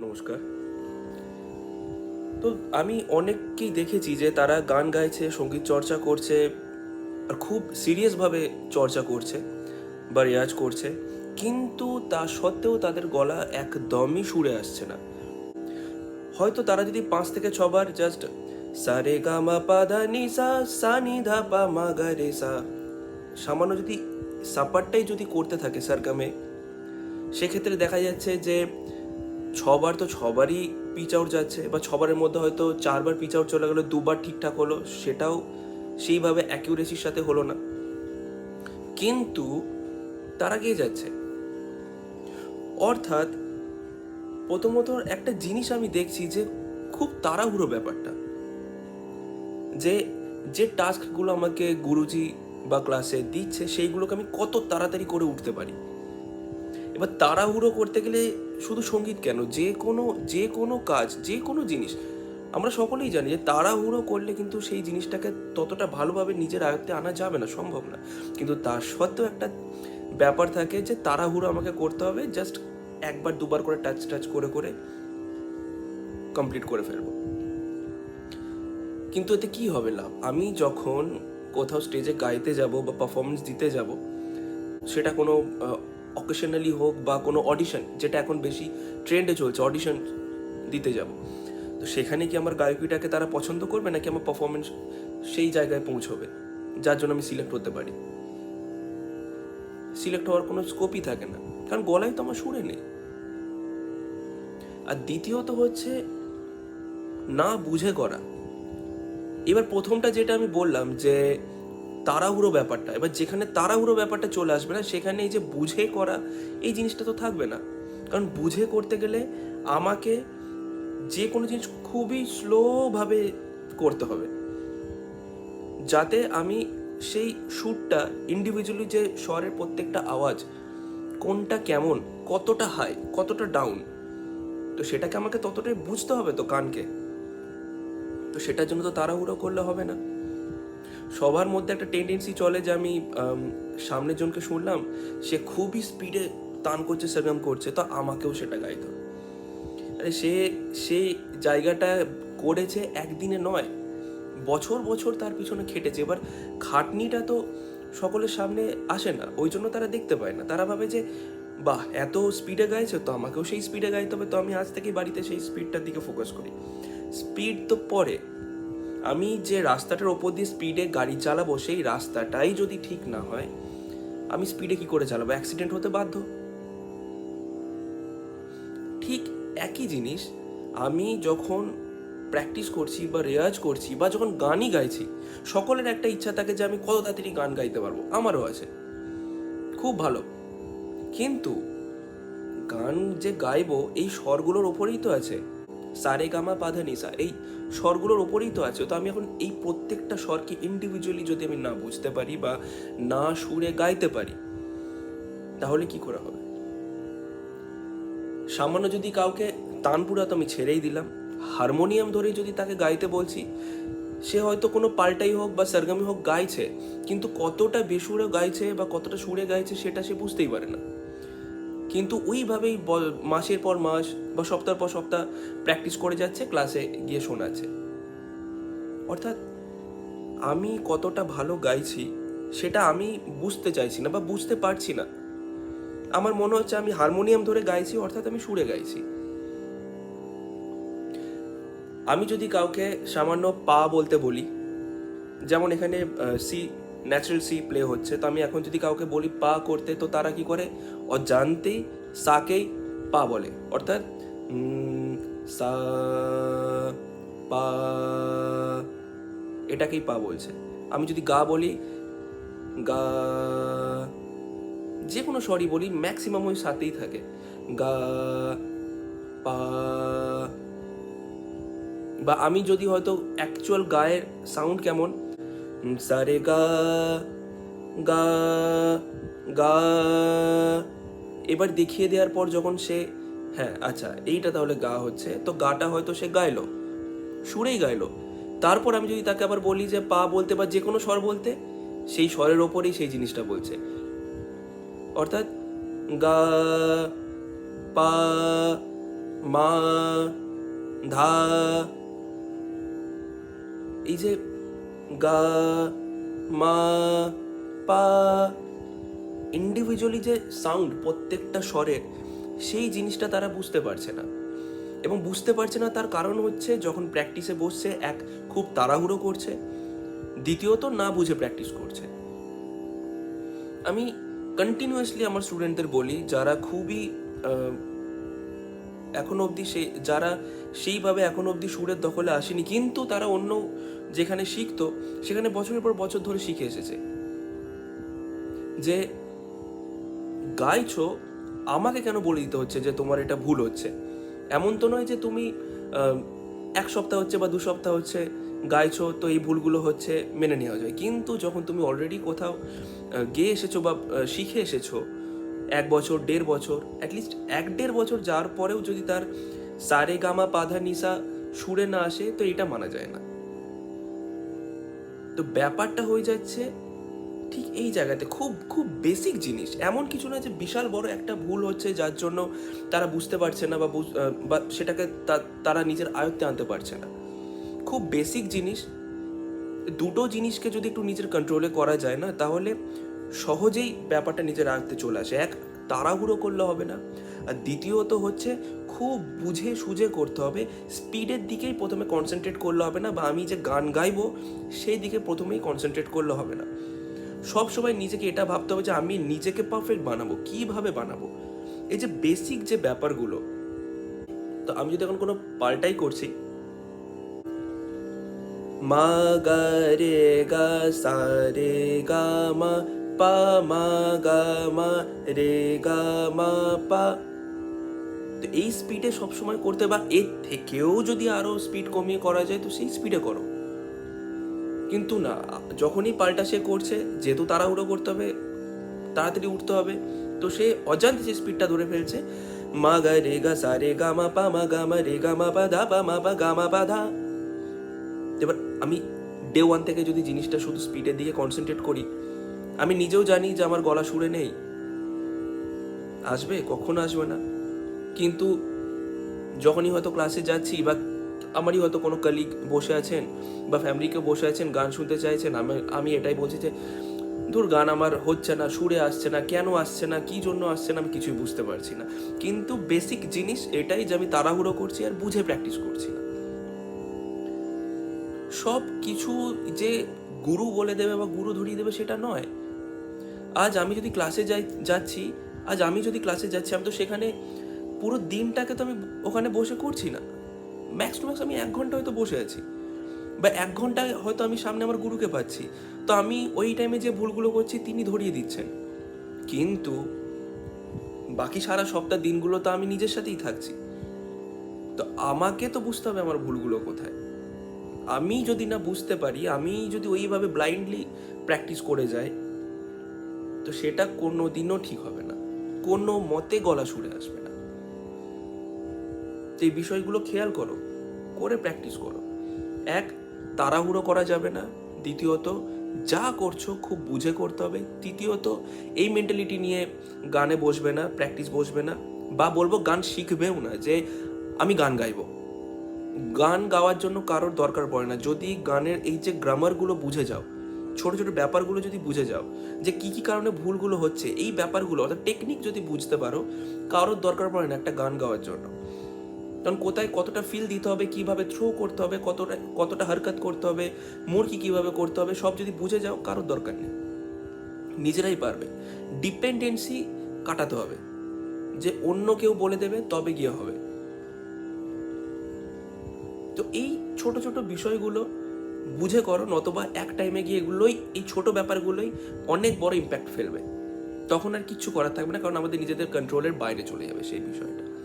নমস্কার। তো আমি অনেককেই দেখেছি যে তারা গান গাইছে, সংগীত চর্চা করছে, আর খুব সিরিয়াসভাবে চর্চা করছে বা রেয়াজ করছে। কিন্তু তা সত্ত্বেও তাদের গলা একদমই সুরে আসছে না। হয়তো তারা যদি পাঁচ থেকে ছবার জাস্ট সারে গামা পাদা নিসা সা নি ধা পা মা গা রে সা। সামান্য যদি সাপারটাই যদি করতে থাকে সারগামে, সেক্ষেত্রে দেখা যাচ্ছে যে ছবার তো ছবারই পিচ আউট যাচ্ছে বা ছবারের মধ্যে হয়তো চারবার পিচ আউট চলে গেলো, দুবার ঠিকঠাক হলো, সেটাও সেইভাবে অ্যাকিউরেসির সাথে হলো না। কিন্তু তারা গিয়ে যাচ্ছে। অর্থাৎ প্রথমত একটা জিনিস আমি দেখছি যে খুব তাড়াহুড়ো ব্যাপারটা। যে যে টাস্কগুলো আমাকে গুরুজি বা ক্লাসে দিচ্ছে, সেইগুলোকে আমি কত তাড়াতাড়ি করে উঠতে পারি। এবার তাড়াহুড়ো করতে গেলে শুধু সংগীত কেন? যে কোনো যে কোনো কাজ, যে কোনো জিনিস, আমরা সকলেই জানি যে তাড়াহুড়ো করলে কিন্তু সেই জিনিসটাকে ততটা ভালোভাবে নিজের আয়ত্তে আনা যাবে না, সম্ভব না। কিন্তু তার সত্ত্বেও একটা ব্যাপার থাকে যে তাড়াহুড়ো আমাকে করতে হবে জাস্ট একবার, দুবার করে টাচ টাচ করে করে কমপ্লিট করে ফেলব। কিন্তু এতে কি হবে লাভ? আমি যখন কোথাও স্টেজে গাইতে যাব বা পারফরমেন্স দিতে যাব, সেটা কোনো অকেশনালি হোক বা কোনো অডিশন যেটা এখন বেশি ট্রেন্ডে চলছে অডিশন দিতে যাব। তো সেখানে কি আমার গায়কিটাকে তারা পছন্দ করবে, নাকি আমার পারফরমেন্স সেই জায়গায় পৌঁছবে? যার জন্য আমি সিলেক্ট হতে পারি। সিলেক্ট হওয়ার কোনো স্কোপই থাকে না, কারণ গলায় তো আমার সুরে নেই আর দ্বিতীয়ত হচ্ছে, না বুঝে করা। এবার প্রথমটা যেটা আমি বললাম যে তাড়াহুড়ো ব্যাপারটা। এবার যেখানে তাড়াহুড়ো ব্যাপারটা চলে আসবে না, সেখানে এই যে বুঝে করা, এই জিনিসটা তো থাকবে না। কারণ বুঝে করতে গেলে আমাকে যে কোনো জিনিস খুবই স্লোভাবে করতে হবে। যাতে আমি সেই সুরটা ইন্ডিভিজুয়ালি যে স্বরের প্রত্যেকটা আওয়াজ, কোনটা কেমন, কতটা হাই কতটা ডাউন তো সেটাকে আমাকে ততটাই বুঝতে হবে তো কানকে। তো সেটার জন্য তো তাড়াহুড়ো করলে হবে না। সবার মধ্যে একটা টেন্ডেন্সি চলে যে আমি সামনের জনকে শুনলাম, সে খুবই স্পিডে টান করছে, সেরকম করছে, তো আমাকেও সেটা গাইতে হবে। আরে সে সেই জায়গাটা করেছে একদিনে নয়, বছর বছর তার পিছনে খেটেছে। এবার খাটনিটা তো সকলের সামনে আসে না, ওই জন্য তারা দেখতে পায় না। তারা ভাবে যে, বাহ, এত স্পিডে গাইছে, তো আমাকেও সেই স্পিডে গাইতে হবে, তো আমি আজ থেকেই বাড়িতে সেই স্পিডটার দিকে ফোকাস করি। স্পিড তো পরে আমি যে রাস্তাটার ওপর দিয়ে স্পিডে গাড়ি চালাবো, সেই রাস্তাটাই যদি ঠিক না হয়, আমি স্পিডে কি করে চালাবো? অ্যাক্সিডেন্ট হতে বাধ্য? ঠিক একই জিনিস, আমি যখন প্র্যাকটিস করছি বা রেয়াজ করছি বা যখন গানই গাইছি, সকলের একটা ইচ্ছা থাকে যে আমি কত তাড়াতাড়ি গান গাইতে পারব। আমারও আছে। খুব ভালো। কিন্তু গান যে গাইবো, এই স্বরগুলোর ওপরেই তো আছে। সারে গামা পাধা নিসা এই স্বরগুলোর ওপরেই তো আছে। তো আমি এখন এই প্রত্যেকটা স্বরকে ইন্ডিভিজুয়ালি যদি আমি না বুঝতে পারি বা না সুরে গাইতে পারি, তাহলে কি করে হবে? সামান্য যদি কাউকে তানপুরা তো আমি ছেড়েই দিলাম, হারমোনিয়াম ধরে যদি তাকে গাইতে বলছি, সে হয়তো কোনো পাল্টাই হোক বা সরগমি হোক গাইছে, কিন্তু কতটা বেসুরে গাইছে বা কতটা সুরে গাইছে সেটা সে বুঝতেই পারে না। কিন্তু ওইভাবেই মাসের পর মাস বা সপ্তাহ পর সপ্তাহ প্র্যাকটিস করে যাচ্ছে ক্লাসে গিয়ে শোনাচ্ছে। অর্থাৎ আমি কতটা ভালো গাইছি, সেটা আমি বুঝতে চাইছি না বা বুঝতে পারছি না। আমার মনে হচ্ছে আমি হারমোনিয়াম ধরে গাইছি, অর্থাৎ আমি সুরে গাইছি। আমি যদি কাউকে সামান্য পা বলতে বলি, যেমন এখানে সি ন্যাচারাল সি প্লে হচ্ছে। তো আমি এখন যদি কাউকে বলি পা করতে, তো তারা কি করে? অজান্তেই সাকেই পা বলে। অর্থাৎ সা, পা, এটাকেই পা বলছে। আমি যদি গা বলি, গা, যে কোনো স্বরই বলি ম্যাক্সিমাম ওই সাথেই থাকে। গা, পা, বা আমি যদি হয়তো অ্যাকচুয়াল গায়ের সাউন্ড কেমন সারে গা গা গা। এবার দেখিয়ে দেওয়ার পর যখন সে হ্যাঁ আচ্ছা এইটা তাহলে গা হচ্ছে, তো গাটা হয়তো সে গাইলো, সুরেই গাইলো। তারপর আমি যদি তাকে আবার বলি যে পা বলতে বা যে কোনো স্বর বলতে, সেই স্বরের ওপরেই সেই জিনিসটা বলছে। অর্থাৎ গা, পা, মা, ধা। এই যে গা, মা, পা ইন্ডিভিজুয়ালি যে সাউন্ড প্রত্যেকটা স্বরের সেই জিনিসটা তারা বুঝতে পারছে না। এবং বুঝতে পারছে না তার কারণ হচ্ছে যখন প্র্যাকটিসে বসছে, এক খুব তাড়াহুড়ো করছে, দ্বিতীয়ত না বুঝে প্র্যাকটিস করছে। আমি কন্টিনিউয়াসলি আমার স্টুডেন্টদের বলি, যারা খুবই এখনও অবধি সে, যারা সেইভাবে এখনও অবধি সুরের দখলে আসেনি, কিন্তু তারা অন্য যেখানে শিখতো, সেখানে বছরের পর বছর ধরে শিখে এসেছে। যে, গাইছো, আমাকে কেন বলে দিতে হচ্ছে যে তোমার এটা ভুল হচ্ছে? এমন তো নয় যে তুমি এক সপ্তাহ হচ্ছে বা দু সপ্তাহ হচ্ছে গাইছো, তো এই ভুলগুলো হচ্ছে মেনে নেওয়া যায়। কিন্তু যখন তুমি অলরেডি কোথাও গেয়ে এসেছ বা শিখে এসেছ, এক বছর, দেড় বছর অ্যাটলিস্ট এক দেড় বছর যাওয়ার পরেও যদি তার সারে গামা পাধা নিসা সুরে না আসে, তো এটা মানা যায় না। তো ব্যাপারটা হয়ে যাচ্ছে ঠিক এই জায়গাতে। খুব খুব বেসিক জিনিস। এমন কিছু না যে বিশাল বড় একটা ভুল হচ্ছে যার জন্য তারা বুঝতে পারছে না বা বা সেটাকে তারা নিজের আয়ত্তে আনতে পারছে না। খুব বেসিক জিনিস। দুটো জিনিসকে যদি একটু নিজের কন্ট্রোলে করা যায় না, তাহলে সহজেই ব্যাপারটা নিজের আয়ত্তে চলে আসে। এক তাড়াহুড়ো করলে হবে না। আর দ্বিতীয়ত হচ্ছে খুব বুঝে সুঝে করতে হবে। স্পিডের দিকেই প্রথমে কনসেন্ট্রেট করলে হবে না বা আমি যে গান গাইবো সেই দিকে প্রথমেই কনসেন্ট্রেট করলে হবে না। সব সময় নিজেকে এটা ভাবতে হবে যে আমি নিজেকে পারফেক্ট বানাবো, কীভাবে বানাবো? এই যে বেসিক যে ব্যাপারগুলো, তো আমি যদি এখন কোনো পাল্টাই করছি, মা গা রে গা, সা রে গা, মা পা মা গা মা রে গা মা পা তো এই স্পিডে সবসময় করতে বা এর থেকেও যদি আরও স্পিড কমিয়ে করা যায়, তো সেই স্পিডে করো। কিন্তু না, যখনই পাল্টা সে করছে, যেহেতু তাড়াহুড়ো করতে হবে, তাড়াতাড়ি উঠতে হবে, তো সে অজান্তে যে স্পিডটা ধরে ফেলছে, মা গা, রে গা, সা, রে গা, মা, পা, মা গা, মা, রে গা, মা, পা, ধা, পা, মা, পা, গা, মা, পা, ধা। এবার আমি ডে ওয়ান থেকে যদি জিনিসটা শুধু স্পিডের দিকে কনসেন্ট্রেট করি আমি নিজেও জানি যে আমার গলা সুরে নেই। আসবে, কখনো আসবে না। কিন্তু যখনই হয়তো ক্লাসে যাচ্ছি বা আমারই হয়তো কোনো কলিগ বসে আছেন বা ফ্যামিলিকে বসে আছেন, গান শুনতে চাইছেন, আমি আমি এটাই বলছি যে, ধর, গান আমার হচ্ছে না, সুরে আসছে না, কেন আসছে না, কি জন্য আসছে না, আমি কিছুই বুঝতে পারছি না। কিন্তু বেসিক জিনিস এটাই যে আমি তাড়াহুড়ো করছি আর বুঝে প্র্যাকটিস করছি না। সব কিছু যে গুরু বলে দেবে বা গুরু ধরিয়ে দেবে সেটা নয়। আজ আমি যদি ক্লাসে যাই, যাচ্ছি, আজ আমি যদি ক্লাসে যাচ্ছি, আমি তো সেখানে পুরো দিনটাকে তো আমি ওখানে বসে করছি না। ম্যাক্স টু ম্যাক্স আমি এক ঘণ্টা হয়তো বসে আছি। বা এক ঘন্টায় হয়তো আমি সামনে আমার গুরুকে পাচ্ছি। তো আমি ওই টাইমে যে ভুলগুলো করছি, তিনি ধরিয়ে দিচ্ছেন। কিন্তু বাকি সারা সপ্তাহ দিনগুলো তো আমি নিজের সাথেই থাকছি। তো আমাকে তো বুঝতে হবে আমার ভুলগুলো কোথায়। আমি যদি না বুঝতে পারি, আমি যদি ওইভাবে ব্লাইন্ডলি প্র্যাকটিস করে যাই তো সেটা কোনো দিনও ঠিক হবে না। কোনো মতে গলা সুরে আসবে না। এই বিষয়গুলো খেয়াল করো, করে প্র্যাকটিস করো। এক, তাড়াহুড়ো করা যাবে না। দ্বিতীয়ত, যা করছ খুব বুঝে করতে হবে। তৃতীয়ত, এই মেন্টালিটি নিয়ে গানে বসবে না প্র্যাকটিস বসবে না। বা বলব গান শিখবেও না যে, আমি গান গাইবো। গান গাওয়ার জন্য কারোর দরকার পড়ে না। যদি গানের এই যে গ্রামারগুলো বুঝে যাও ছোট ছোট ব্যাপারগুলো যদি বুঝে যাও, যে কি কি কারণে ভুলগুলো হচ্ছে, এই ব্যাপারগুলো অর্থাৎ টেকনিক যদি বুঝতে পারো, কারোর দরকার পড়ে না একটা গান গাওয়ার জন্য। কারণ কোথায় কতটা ফিল দিতে হবে, কীভাবে থ্রো করতে হবে, কতটা কতটা হরকত করতে হবে, মুরকি কীভাবে করতে হবে, সব যদি বুঝে যাও, কারোর দরকার নেই। নিজেরাই পারবে। ডিপেন্ডেন্সি কাটাতে হবে। যে অন্য কেউ বলে দেবে, তবে গিয়ে হবে। তো এই ছোট ছোট বিষয়গুলো বুঝে করো, নতবা এক টাইমে গিয়ে এগুলোই, এই ছোট ব্যাপারগুলোই অনেক বড় ইম্প্যাক্ট ফেলবে। তখন আর কিচ্ছু করার থাকবে না, কারণ আমাদের নিজেদের কন্ট্রোলের বাইরে চলে যাবে সেই বিষয়টা।